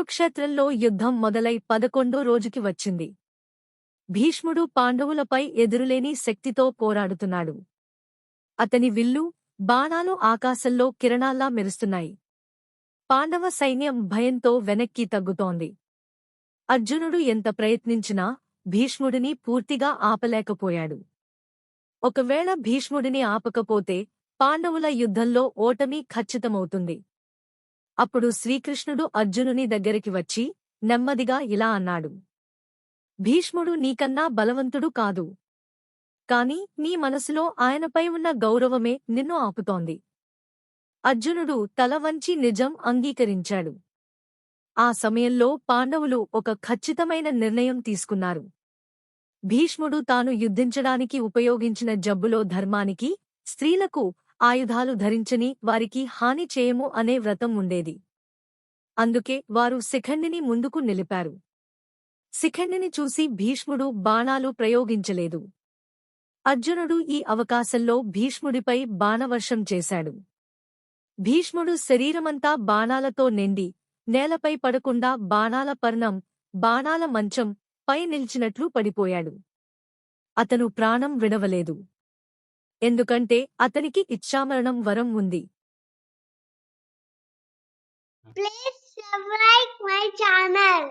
కురుక్షేత్రంలో యుద్ధం మొదలై పదకొండో రోజుకి వచ్చింది. భీష్ముడు పాండవులపై ఎదురులేని శక్తితో పోరాడుతున్నాడు. అతని విల్లు బాణాలు ఆకాశంలో కిరణాల్లా మెరుస్తున్నాయి. పాండవ సైన్యం భయంతో వెనక్కి తగ్గుతోంది. అర్జునుడు ఎంత ప్రయత్నించినా భీష్ముడిని పూర్తిగా ఆపలేకపోయాడు. ఒకవేళ భీష్ముడిని ఆపకపోతే పాండవుల యుద్ధంలో ఓటమి ఖచ్చితమవుతుంది. అప్పుడు శ్రీకృష్ణుడు అర్జునుని దగ్గరికి వచ్చి నెమ్మదిగా ఇలా అన్నాడు. భీష్ముడు నీకన్నా బలవంతుడు కాదు. కాని నీ మనసులో ఆయనపై ఉన్న గౌరవమే నిన్ను ఆపుతోంది. అర్జునుడు తల వంచి నిజం అంగీకరించాడు. ఆ సమయంలో పాండవులు ఒక ఖచ్చితమైన నిర్ణయం తీసుకున్నారు. భీష్ముడు తాను యుద్ధించడానికి ఉపయోగించిన జబ్బులో ధర్మానికి స్త్రీలకు ఆయుధాలు ధరించని వారికి హాని చేయము అనే వ్రతం ఉండేది. అందుకే వారు శిఖండిని ముందుకు నిలిపారు. శిఖండిని చూసి భీష్ముడు బాణాలు ప్రయోగించలేదు. అర్జునుడు ఈ అవకాశంలో భీష్ముడిపై బాణవర్షం చేశాడు. భీష్ముడు శరీరమంతా బాణాలతో నిండి నేలపై పడకుండా బాణాల పర్ణం బాణాల మంచం పై నిల్చినట్లు పడిపోయాడు. అతను ప్రాణం విడవలేదు. ఎందుకంటే అతనికి ఇచ్చామరణం వరం ఉంది ప్లీజ్ సబ్స్క్రైబ్ మై ఛానల్